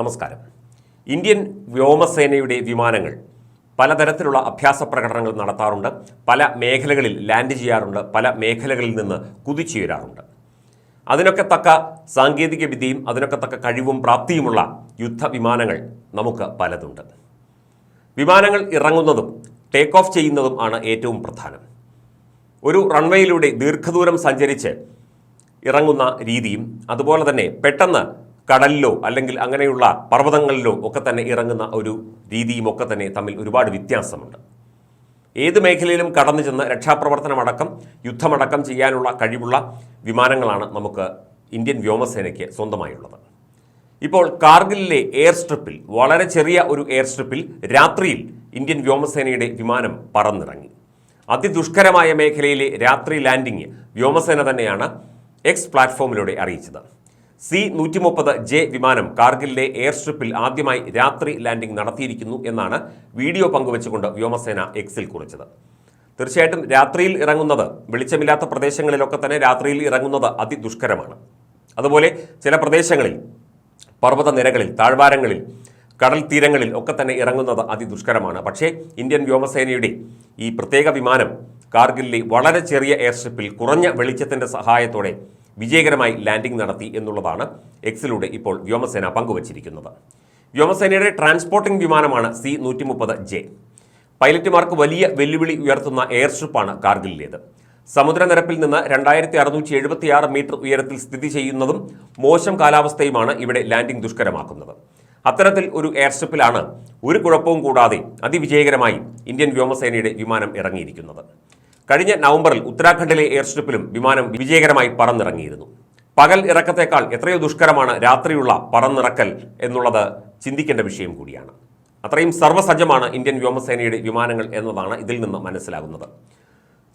നമസ്കാരം. ഇന്ത്യൻ വ്യോമസേനയുടെ വിമാനങ്ങൾ പലതരത്തിലുള്ള അഭ്യാസ പ്രകടനങ്ങൾ നടത്താറുണ്ട്. പല മേഖലകളിൽ ലാൻഡ് ചെയ്യാറുണ്ട്. പല മേഖലകളിൽ നിന്ന് കുതിച്ചുയരാറുണ്ട് അതിനൊക്കെ തക്ക സാങ്കേതിക വിദ്യയും അതിനൊക്കെ തക്ക കഴിവും പ്രാപ്തിയുമുള്ള യുദ്ധ വിമാനങ്ങൾ നമുക്ക് പലതുണ്ട്. വിമാനങ്ങൾ ഇറങ്ങുന്നതും ടേക്ക് ഓഫ് ചെയ്യുന്നതും ആണ് ഏറ്റവും പ്രധാനം. ഒരു റൺവേയിലൂടെ ദീർഘദൂരം സഞ്ചരിച്ച് ഇറങ്ങുന്ന രീതിയും അതുപോലെ തന്നെ പെട്ടെന്ന് കടലിലോ അല്ലെങ്കിൽ അങ്ങനെയുള്ള പർവതങ്ങളിലോ ഒക്കെ തന്നെ ഇറങ്ങുന്ന ഒരു രീതിയും ഒക്കെ തന്നെ തമ്മിൽ ഒരുപാട് വ്യത്യാസമുണ്ട്. ഏത് മേഖലയിലും കടന്നു ചെന്ന് രക്ഷാപ്രവർത്തനമടക്കം യുദ്ധമടക്കം ചെയ്യാനുള്ള കഴിവുള്ള വിമാനങ്ങളാണ് നമുക്ക് ഇന്ത്യൻ വ്യോമസേനയ്ക്ക് സ്വന്തമായുള്ളത്. ഇപ്പോൾ കാർഗിലിലെ എയർ സ്ട്രിപ്പിൽ വളരെ ചെറിയ ഒരു എയർ സ്ട്രിപ്പിൽ രാത്രിയിൽ ഇന്ത്യൻ വ്യോമസേനയുടെ വിമാനം പറന്നിറങ്ങി. അതിദുഷ്കരമായ മേഖലയിലെ രാത്രി ലാൻഡിംഗ് വ്യോമസേന തന്നെയാണ് എക്സ് പ്ലാറ്റ്ഫോമിലൂടെ അറിയിച്ചത്. സി നൂറ്റി മുപ്പത് ജെ വിമാനം കാർഗിലിലെ എയർ സ്ട്രിപ്പിൽ ആദ്യമായി രാത്രി ലാൻഡിംഗ് നടത്തിയിരിക്കുന്നു എന്നാണ് വീഡിയോ പങ്കുവച്ചുകൊണ്ട് വ്യോമസേന എക്സിൽ കുറിച്ചത്. തീർച്ചയായിട്ടും രാത്രിയിൽ ഇറങ്ങുന്നത് വെളിച്ചമില്ലാത്ത പ്രദേശങ്ങളിലൊക്കെ തന്നെ രാത്രിയിൽ ഇറങ്ങുന്നത് അതിദുഷ്കരമാണ്. അതുപോലെ ചില പ്രദേശങ്ങളിൽ പർവത നിരകളിൽ താഴ്വാരങ്ങളിൽ കടൽ തീരങ്ങളിൽ ഒക്കെ തന്നെ ഇറങ്ങുന്നത് അതിദുഷ്കരമാണ്. പക്ഷേ ഇന്ത്യൻ വ്യോമസേനയുടെ ഈ പ്രത്യേക വിമാനം കാർഗിലിലെ വളരെ ചെറിയ എയർ സ്ട്രിപ്പിൽ കുറഞ്ഞ വെളിച്ചത്തിന്റെ സഹായത്തോടെ വിജയകരമായി ലാൻഡിംഗ് നടത്തി എന്നുള്ളതാണ് എക്സിലൂടെ ഇപ്പോൾ വ്യോമസേന പങ്കുവച്ചിരിക്കുന്നത്. വ്യോമസേനയുടെ ട്രാൻസ്പോർട്ടിംഗ് വിമാനമാണ് സി നൂറ്റി മുപ്പത് ജെ പൈലറ്റുമാർക്ക് വലിയ വെല്ലുവിളി ഉയർത്തുന്ന എയർ സ്ട്രിപ്പാണ് കാർഗിലിലേത്. സമുദ്രനിരപ്പിൽ നിന്ന് രണ്ടായിരത്തി അറുന്നൂറ്റി എഴുപത്തിയാറ് മീറ്റർ ഉയരത്തിൽ സ്ഥിതി ചെയ്യുന്നതും മോശം കാലാവസ്ഥയുമാണ് ഇവിടെ ലാൻഡിംഗ് ദുഷ്കരമാക്കുന്നത്. അത്തരത്തിൽ ഒരു എയർ സ്ട്രിപ്പിലാണ് ഒരു കുഴപ്പവും കൂടാതെ അതിവിജയകരമായി ഇന്ത്യൻ വ്യോമസേനയുടെ വിമാനം ഇറങ്ങിയിരിക്കുന്നത്. കഴിഞ്ഞ നവംബറിൽ ഉത്തരാഖണ്ഡിലെ എയർ സ്ട്രിപ്പിലും വിമാനം വിജയകരമായി പറന്നിറങ്ങിയിരുന്നു. പകൽ ഇറക്കത്തേക്കാൾ എത്രയോ ദുഷ്കരമാണ് രാത്രിയുള്ള പറന്നിറക്കൽ എന്നുള്ളത് ചിന്തിക്കേണ്ട വിഷയം കൂടിയാണ്. അത്രയും സർവസജ്ജമാണ് ഇന്ത്യൻ വ്യോമസേനയുടെ വിമാനങ്ങൾ എന്നതാണ് ഇതിൽ നിന്ന് മനസ്സിലാകുന്നത്.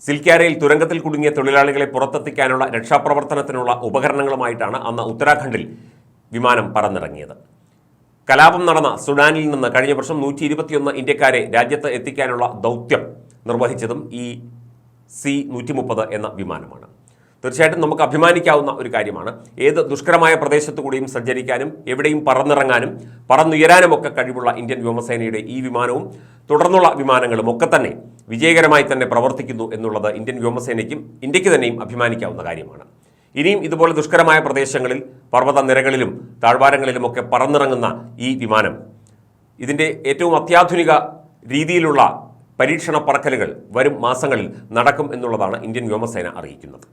സിൽക്യാരയിൽ തുരങ്കത്തിൽ കുടുങ്ങിയ തൊഴിലാളികളെ പുറത്തെത്തിക്കാനുള്ള രക്ഷാപ്രവർത്തനത്തിനുള്ള ഉപകരണങ്ങളുമായിട്ടാണ് അന്ന് ഉത്തരാഖണ്ഡിൽ വിമാനം പറന്നിറങ്ങിയത്. കലാപം നടന്ന സുഡാനിൽ നിന്ന് കഴിഞ്ഞ വർഷം നൂറ്റി ഇരുപത്തിയൊന്ന് ഇന്ത്യക്കാരെ രാജ്യത്ത് എത്തിക്കാനുള്ള ദൗത്യം നിർവഹിച്ചതും ഈ സി നൂറ്റി മുപ്പത് എന്ന വിമാനമാണ്. തീർച്ചയായിട്ടും നമുക്ക് അഭിമാനിക്കാവുന്ന ഒരു കാര്യമാണ്. ഏത് ദുഷ്കരമായ പ്രദേശത്തു കൂടിയും സഞ്ചരിക്കാനും എവിടെയും പറന്നിറങ്ങാനും പറന്നുയരാനും ഒക്കെ കഴിവുള്ള ഇന്ത്യൻ വ്യോമസേനയുടെ ഈ വിമാനവും തുടർന്നുള്ള വിമാനങ്ങളും ഒക്കെ തന്നെ വിജയകരമായി തന്നെ പ്രവർത്തിക്കുന്നു എന്നുള്ളത് ഇന്ത്യൻ വ്യോമസേനയ്ക്കും ഇന്ത്യയ്ക്ക് തന്നെയും അഭിമാനിക്കാവുന്ന കാര്യമാണ്. ഇനിയും ഇതുപോലെ ദുഷ്കരമായ പ്രദേശങ്ങളിൽ പർവത നിരകളിലും താഴ്വാരങ്ങളിലുമൊക്കെ പറന്നിറങ്ങുന്ന ഈ വിമാനം ഇതിന്റെ ഏറ്റവും അത്യാധുനിക രീതിയിലുള്ള പരീക്ഷണ പറക്കലുകൾ വരും മാസങ്ങളിൽ നടക്കും എന്നുള്ളതാണ് ഇന്ത്യൻ വ്യോമസേന അറിയിക്കുന്നത്.